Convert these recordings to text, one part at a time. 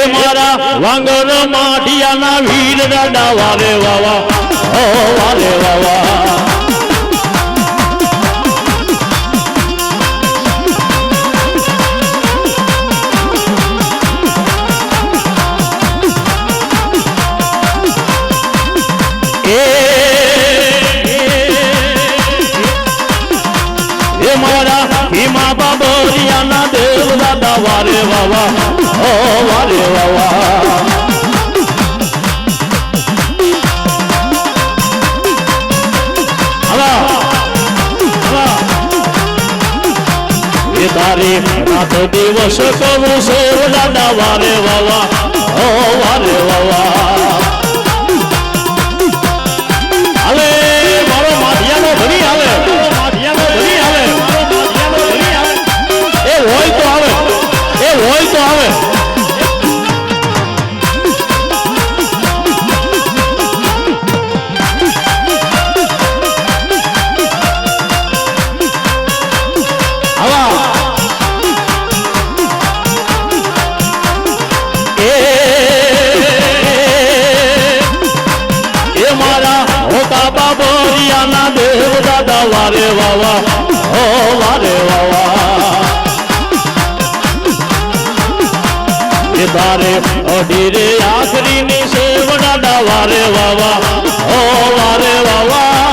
એ મારા વાંગર માઢિયાના વીર દાદા, વાલે વાવા. ઓ વારે વાવા. મારા હિમા બાબરિયાના દેવ દાદા વારે વાવા. ઓ વારે વાવા તારી રાત દિવસ કરું સોર દાદા વારે વાવા હો વારે વાવા હોતા બાબરિયાના દેવ દાદા, વારે વાવા. હો, વારે વાવા. એ બારે અઢી રે આખરીની સેવ દાદા, વારે વાવા. હો, વારે વાવા.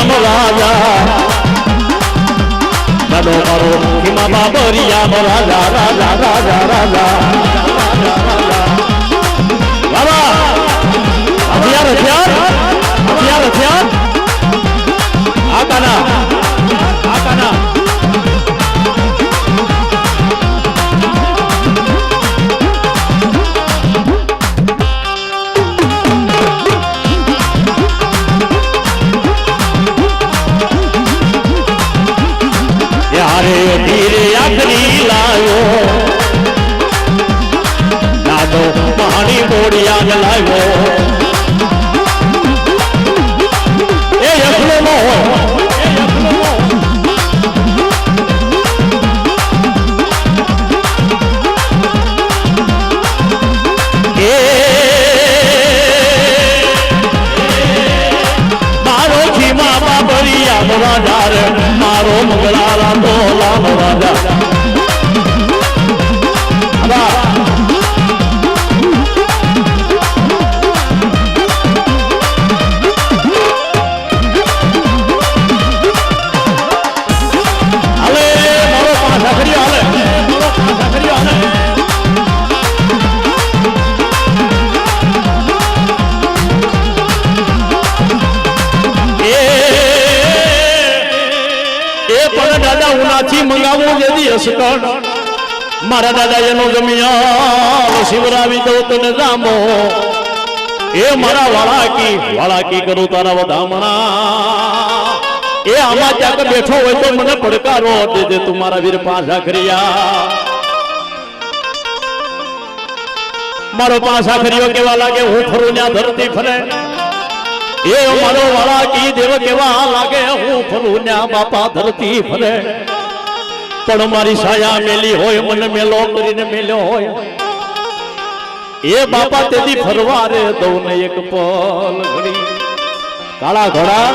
બાબરિયાનો રાજા મારો મારો રાજા રાજા બાબા ધીરે આખરી લાવ્યો દાદો પાણી બોડિયા લાવ્યો. મંગાવું જેથી હસકણ મારા દાદા એનો જમિયા શિવરાવી દઉં તને જામો એ મારા વાળાકી વાળાકી કરું તારા વધામણા એ આમાં ત્યાં બેઠો હોય તો મને પડકારો દેજે તું મારા વીર પાછા કર્યા મારો પાછા કર્યો કેવા લાગે હું ફરું ત્યાં ધરતી ફરે એ મારો વાળા કી દેવ કેવા લાગે હું ફરું ન્યા બાપા ધરતી ફરે પણ મારી સાયા મેલી હોય, મને મેલો કરીને મેલ્યો હોય. એ બાપા તેથી ફરવા રે દઉં ને એક પલ કાળા ઘોડા,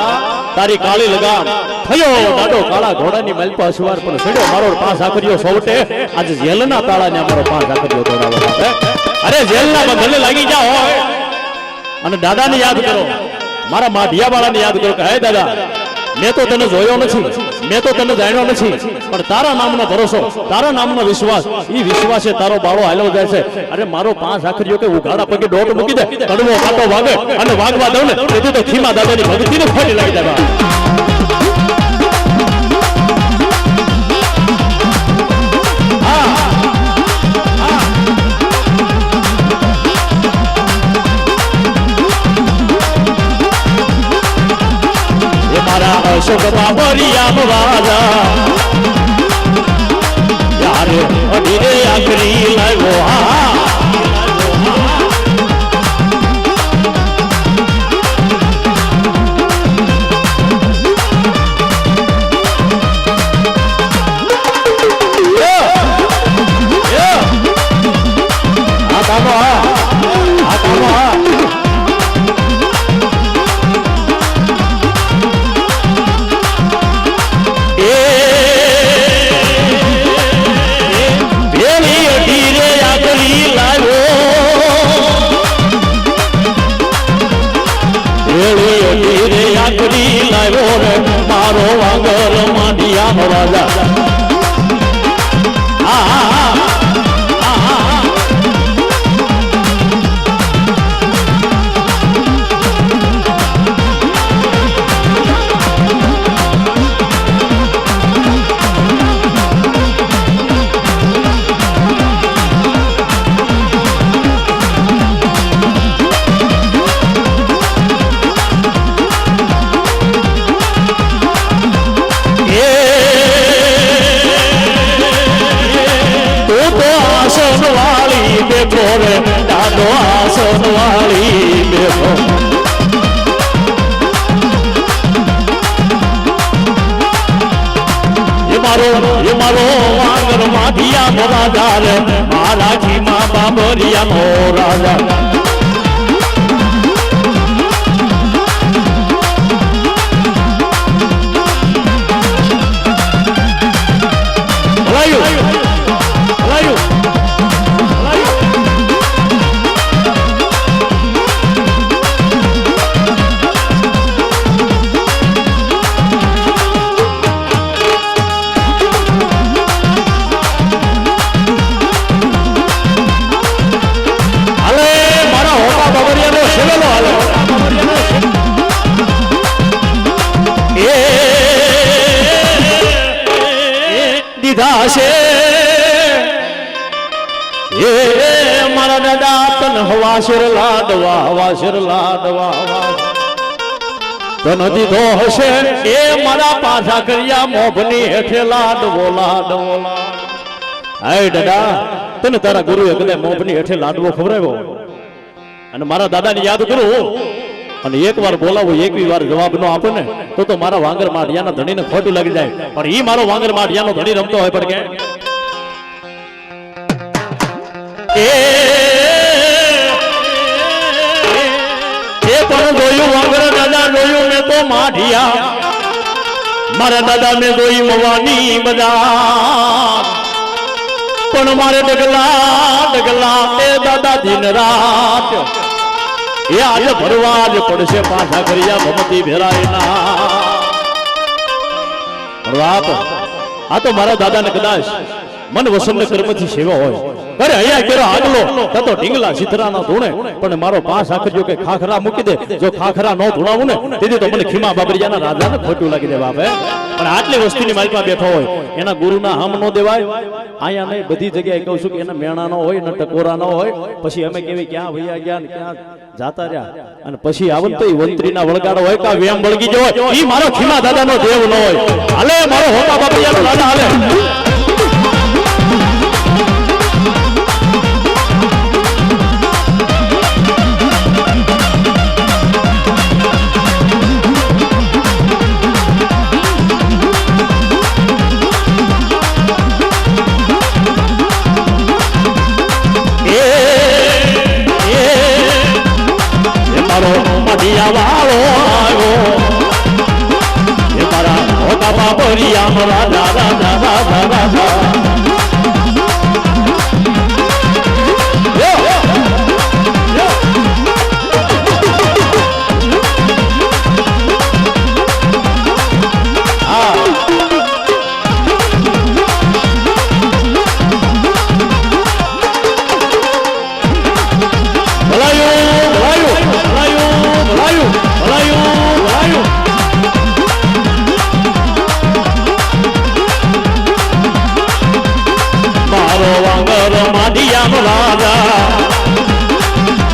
તારી કાળી લગામ. થયો, દાડો કાળા ઘોડાની મલપા સુવાર પણ સડ્યો મારો પાંચ આકર્યો સૌટે. આજે જેલના તાળાને અમારો પાંચ આકર્યો બાપે. અરે જેલના ભલે લાગી જા હોય અને દાદાને યાદ કરો. મારા માઢિયાવાળાને યાદ કરો કે, હે દાદા મેં તો તને જોયો નથી. મેં તો તને જાણ્યો નથી. પણ તારા નામનો ભરોસો, તારા નામનો વિશ્વાસ એ વિશ્વાસે તારો બાળો હાલ્યો જાય છે. અરે મારો પાંચ આખરીઓ કે ઉઘાડા પગે દોટ મૂકી દે કડવો કાંટો વાગે અને વાગવા દઉં ને તો ખીમા દાદાની ભક્તિને ખોટી લાગી જાય અશોક બાબરિયા વાલા. યારે અઢીરે આખરી લાવ્યો હા. તન દીધો હશે. એ મારા પાછા કર્યા મોભની હેઠે લાડવો લાડવો હાય દાદા, તને તારા ગુરુએ કદાચ મોભની હેઠે લાડવો ખવડાવ્યો? અને મારા દાદાને યાદ કરું. અને એક વાર બોલાવો, એકવી વાર જવાબ ન આપે ને, તો તો મારા વાંગર માઢિયાના ધણીને ખોટું લાગી જાય. પણ ઈ મારો વાંગર માઢિયાનો ધણી રમતો હોય પણ કે? એ એ જોયું મેં તો માઢિયા. મારા દાદા મેં જોઈ મવાની બધા પણ મારે ડગલા ડગલા એ દાદા દિન રાત. એ આજે ભરવા જ પડશે પાછા કર્યા ભમતી ભેરાયના બાપ આ તો મારા દાદાને કદાચ મન વસન કર્મથી સેવા હોય. અરે અહીંયા કેરો આગલો, તો ઢીંગલા સિથરાનો ધૂણે, પણ મારો પાસ આખરીઓ કે ખાખરા મૂકી દે, જો ખાખરા નો ધૂણાવું ને, તેથી તો મને ખીમા બાબરિયાના રાજાને ખોટું લાગી દે બાપે. પણ આટલી વસ્તીની માલિકમાં બેઠો હોય, એના ગુરુના હમ નો દેવાય. અહીંયા નહીં, બધી જગ્યાએ કહું છું કે એના મેણા નો હોય, ને ટકોરા નો હોય. પછી અમે કેવી, ક્યાં વૈયા ગયા ને ક્યાં જાતા રહ્યા? અને પછી આવન તો ઈ વંત્રીના વળગાડો હોય, કા વેમ વળગી જવો એ મારો ખીમા દાદાનો દેવ ન હોય. હાલે, મારો હોતા બાબરિયાનો રાજા હાલે.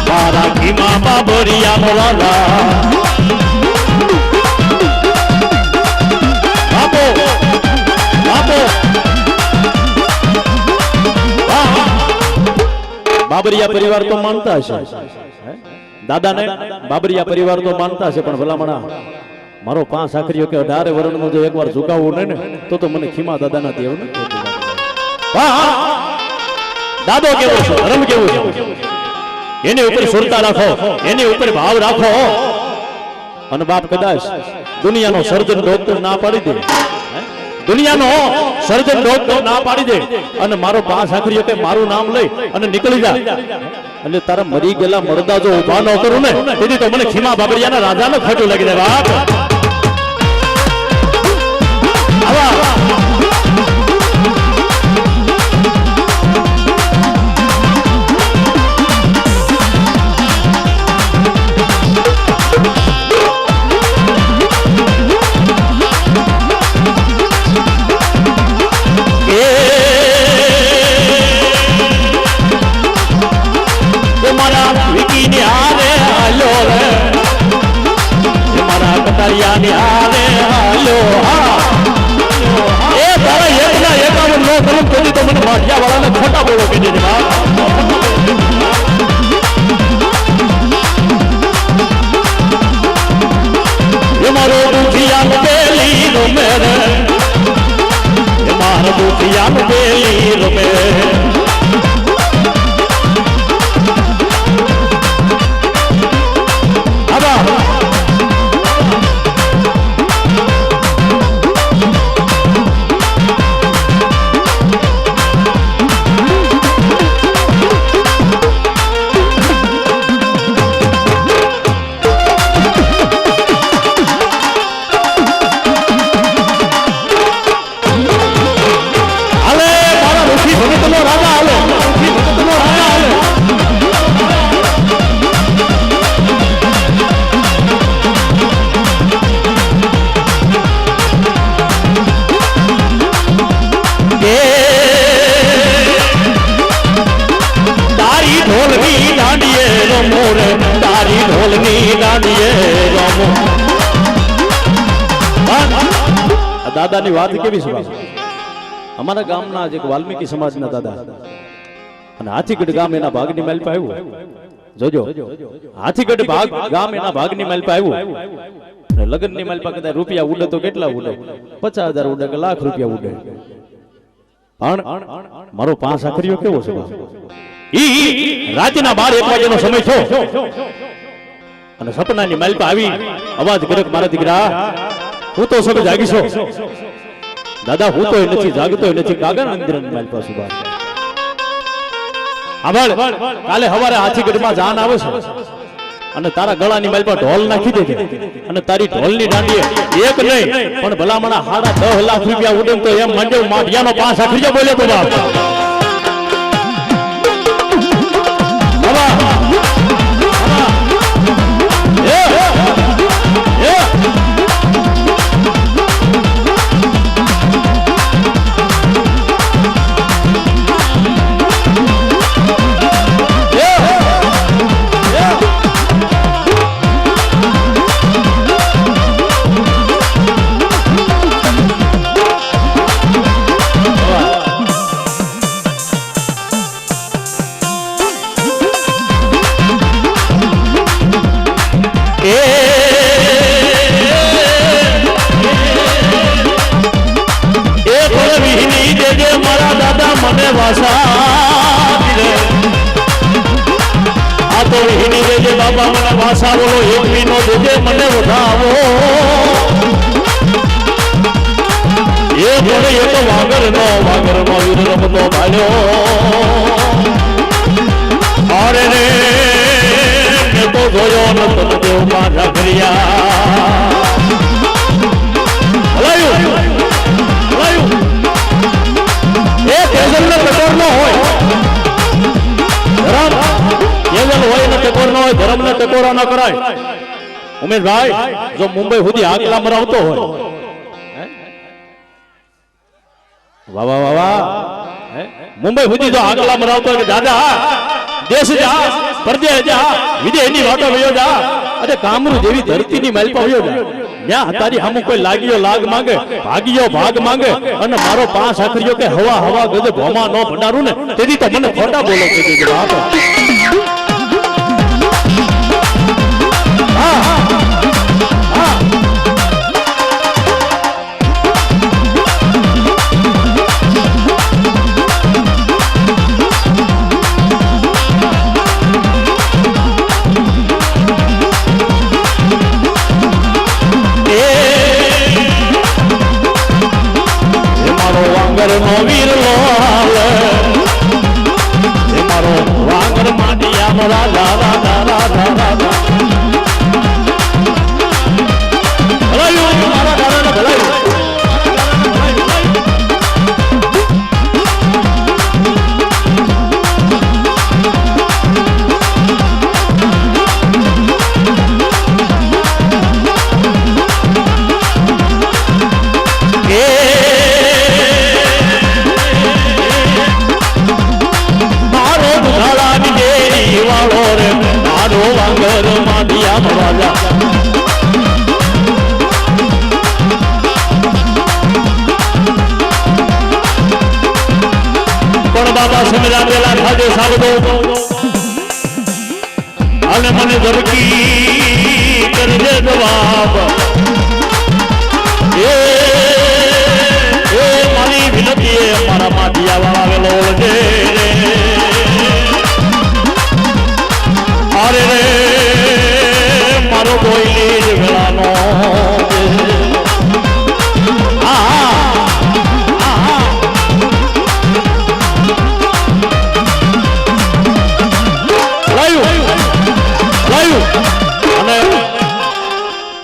મારા ખીમા બાબરિયા વાહ. બાબરિયા પરિવાર તો માનતા હશે? દાદાને બાબરિયા પરિવાર તો માનતા હશે પણ ભલામણા મારો પાંચ આખરીઓ કે અઢારે વર્ષનું જો એકવાર ઝુકાવવું નહીં ને તો મને ખીમા દેવ ને વાહ, વાહ. દાદો કેવો છે? ધર્મ કેવો છે? એની ઉપર સુરતા રાખો, એની ઉપર ભાવ રાખો. અને બાપ કદાચ દુનિયાનો સર્જન ડોક્ટર ના પાડી દે. દુનિયાનો સર્જન ડોક્ટર ના પાડી દે. અને મારો બા આખરીઓ કે મારું નામ લઈ અને નીકળી જાય એટલે તારા મરી ગયેલા મરદા જો ઊભા ન કરું ને, તેથી તો મને ખીમા બાબરિયાના રાજાનો ખોટું લાગી દે બાપ! એ તારા એકના એકાવન નો કલમ કરી તો મને માઠિયા વાળાને ખોટા બોલો કીધી છે મારો દુખિયા પેલી રમે રે. મારો દુખિયા પેલી આબા છે બાપુ? અમારા ગામના જ વાલ્મીકી સમાજના દાદા. અને હાથીગઢ ગામ એના ભાગની માલ પર આવ્યું. જોજો, હાથીગઢ ભાગ ગામ એના ભાગની માલ પર આવ્યું. અને લગ્નની માલ પર કદાચ રૂપિયા ઉડે તો કેટલા ઉડે? પચાસ હજાર ઉડે કે લાખ રૂપિયા ઉડે? પણ મારો પાંચ આખરીઓ કેવો છે રાતના બાર એક વાગ્યાનો સમય થયો. અને સપનાની માલ પર આવી, અવાજ કર્યો મારા દીકરા, હું તો સબ જાગીશો. દાદા, હું તો નથી જાગતો નથી કાલે હવારે હાથીગઢમાં જાન આવે છે. અને તારા ગળાની માલ પર ઢોલ નાખી દેજે. અને તારી ઢોલની દાંડીએ એક નહીં, પણ ભલામણા હાડા દસ લાખ રૂપિયા ઉડે તો એમ માંડ્યો માઠિયાનો પાંચ આખરીઓ બોલ્યો તો બાપ આ તો વિહીની દેજે બાબા મને વાસા બોલો, એક વીનો દેજે મને વધાવો. એ થોડે એ તો વાગર નો વાગર નો વીર રમતો તો જોયો ન તને દેવ મારા કર્યા ટકોર ન હોય, ધર્મને ટકોરો ન કરાય. ઉમેશભાઈ, જો મુંબઈ સુધી આકલા મરાવતો હોય? વાહ વાહ મુંબઈ સુધી તો આગલા મરાવતો કે દાદા, દેશ જા પરદેશ જા વિદેશની વાતો વયો જા અરે કામરૂ જેવી ધરતીની માલપા વયો જા ત્યાં તારી હમ કોઈ લાગ્યો લાગ માંગે, ભાગ્યો ભાગ માંગે, અને મારો પાંચ આખરીઓ કે હવા હવા ગજ ભોમા નો ભંડારું ને. તેથી તો મને ખોટા બોલો કે દેજો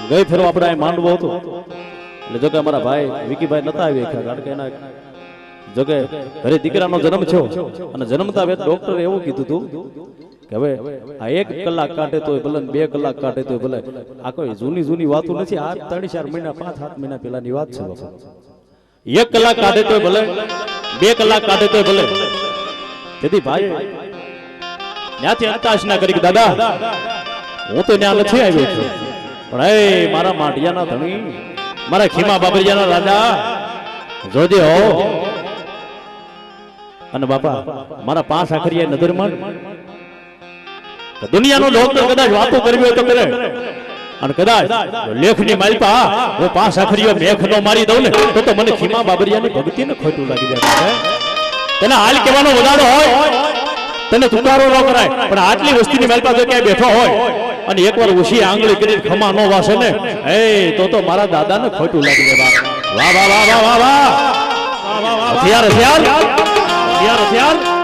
ગઈ ફેરો આપણે અહીં માંડવો હતો. એટલે જોકે અમારા ભાઈ વિકીભાઈ નતા આવી કારણ કે એના જોકે ઘરે દીકરાનો જન્મ થયો. અને જન્મતા વેત ડોક્ટરે એવું કીધું હતું કે હવે આ એક કલાક કાઢે તો ભલે બે કલાક કાઢે તો ભલે, આ કોઈ જૂની જૂની વાતો નથી. આ ત્રણ ચાર મહિના, પાંચ સાત મહિના પહેલાની વાત છે એક કલાક કાઢે તોય ભલે, બે કલાક કાઢે તોય ભલે. તેથી ભાઈ, ત્યાંથી અંતાશના કરી દાદા, હું તો ત્યાં નથી આવ્યો છું. પણ એ મારા માટિયાના ધણી મારા ખીમા બાબરિયાના રાજા. જોજે હો. અને બાપા મારા પાંચ આખરિયા નજરમાં દુનિયાનો ડોક્ટર કદાચ વાતો કરવી હોય તો કરે. અને કદાચ લેખની માલપા હું પાંચ આખરીઓ મેખ નો મારી દઉં ને તો તો મને ખીમા બાબરિયાની ભક્તિને ખોટું લાગી જાય. તને હાલ કહેવાનો વધારો હોય. તને તુકારો ન કરાય. પણ આટલી વસ્તીની માલપા જો ક્યાંય બેઠો હોય. અને એકવાર ઉછી આંગળી કરીને ખમા નો વાસે ને એ તો તો મારા દાદાને ખોટું લાગી જાય વાહ વાહ વાહ વાહ વાહ વાહ. હથિયાર હથિયાર. હથિયાર હથિયાર.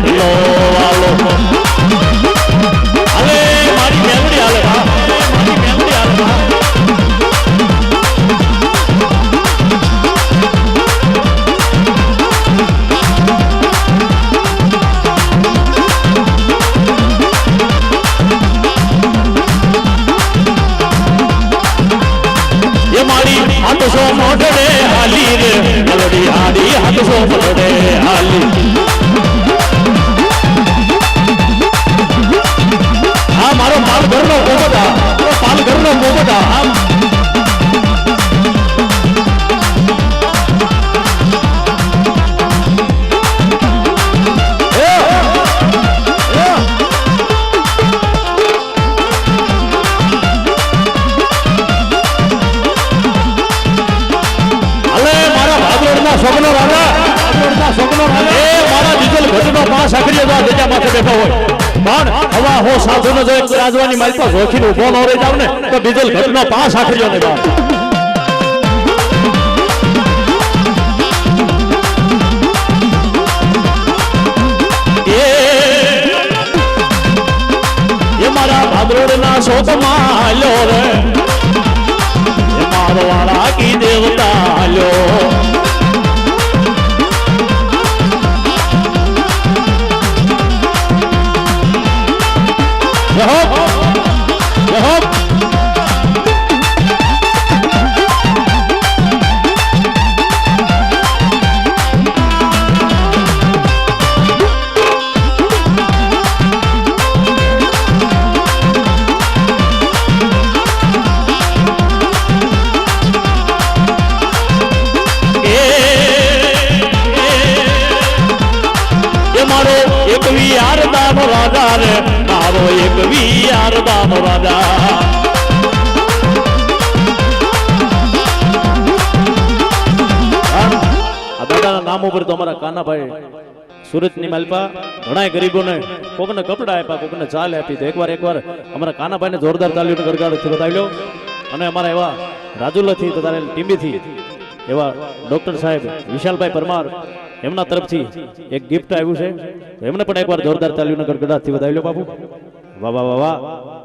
Lord. 了，伯伯长。રાજવાની મારી પાસે રોકીને ઊભો ન રહી જાવ ને, તો ડીઝલ ઘટના પાસ આખર્યો ને બાપ મારા શોધમાં હાલ્યો રે. મારો કી દેવતા હાલ્યો આરદાનો રાજા રે મારો એક વિયાર રામ રાજા. નામ ઉપર તો અમારા કાનાભાઈ સુરતની માલપા ઘણા ગરીબોને કોકને કપડા આપ્યા, કોકને ચાલ આપી તો એકવાર એકવાર અમારા કાનાભાઈને જોરદાર તાલીઓનો ગરગાડથી બતાવ્યો. અને અમારા એવા રાજુલાથી તથા ટીંબીથી એવા ડોક્ટર સાહેબ વિશાલભાઈ પરમાર એમના તરફથી એક ગિફ્ટ આવ્યું છે. એમને પણ એકવાર જોરદાર તાલીઓનો ગઢાથી વધાવી લો બાપુ. વાહ વાહ વાહ વાહ.